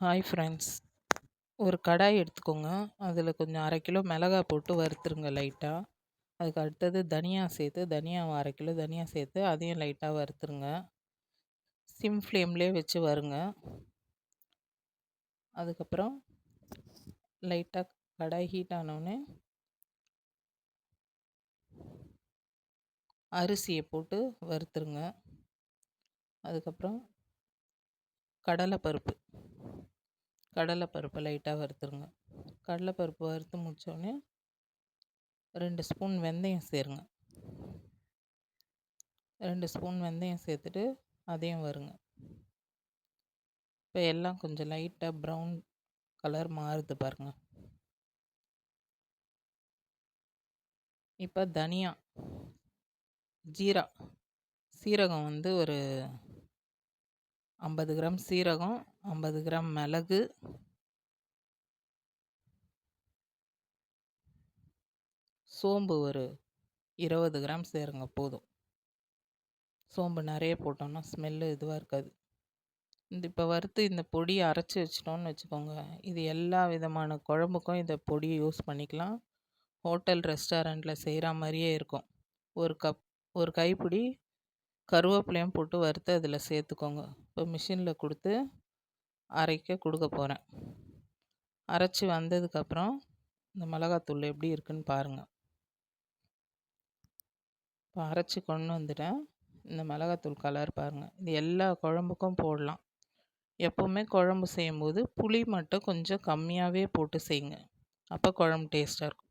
Hi friends ஒரு கடாய் எடுத்துக்கோங்க. அதில் கொஞ்சம் அரை கிலோ மிளகா போட்டு வறுத்துருங்க லைட்டாக அதுக்கு அடுத்தது தனியா சேர்த்து தனியாவை அரை கிலோ தனியா சேர்த்து அதையும் லைட்டாக வறுத்துருங்க. சிம் ஃப்ளேம்லேயே வச்சு வருங்க. அதுக்கப்புறம் லைட்டாக கடாய் ஹீட் ஆனோடனே அரிசியை போட்டு வறுத்துருங்க. அதுக்கப்புறம் கடலைப்பருப்பு. கடலைப்பருப்பை லைட்டாக வறுத்துருங்க. கடலைப்பருப்பு வறுத்து முடித்தோடனே ரெண்டு ஸ்பூன் வெந்தயம் சேருங்க. ரெண்டு ஸ்பூன் வெந்தயம் சேர்த்துட்டு அதையும் வருங்க. இப்போ எல்லாம் கொஞ்சம் லைட்டாக ப்ரௌன் கலர் மாறுது பாருங்கள் இப்போ தனியா ஜீரா சீரகம் வந்து ஒரு ஐம்பது கிராம் சீரகம் ஐம்பது கிராம் மிளகு சோம்பு ஒரு இருபது கிராம் சேருங்க போதும். சோம்பு நிறைய போட்டோம்னா ஸ்மெல்லு இதுவாக இருக்காது. இந்த இப்போ வறுத்து இந்த பொடியை அரைச்சி வச்சிட்டோம்னு வச்சுக்கோங்க இது எல்லா விதமான குழம்புக்கும் இந்த பொடியை யூஸ் பண்ணிக்கலாம். ஹோட்டல் ரெஸ்டாரண்ட்டில் செய்கிற மாதிரியே இருக்கும். ஒரு கப் ஒரு கைப்பிடி கருவேப்பிலையும் போட்டு வறுத்து அதில் சேர்த்துக்கோங்க. இப்போ மிஷினில் கொடுத்து அரைக்க கொடுக்க போகிறேன் அரைச்சி வந்ததுக்கப்புறம் இந்த மிளகாத்தூள் எப்படி இருக்குன்னு பாருங்கள் இப்போ அரைச்சி கொண்டு வந்துட்டேன். இந்த மிளகாத்தூள் கலர் பாருங்கள் இது எல்லா குழம்புக்கும் போடலாம். எப்போவுமே குழம்பு செய்யும்போது புளி மட்டும் கொஞ்சம் கம்மியாகவே போட்டு செய்யுங்க. அப்போ குழம்பு டேஸ்ட்டாக இருக்கும்.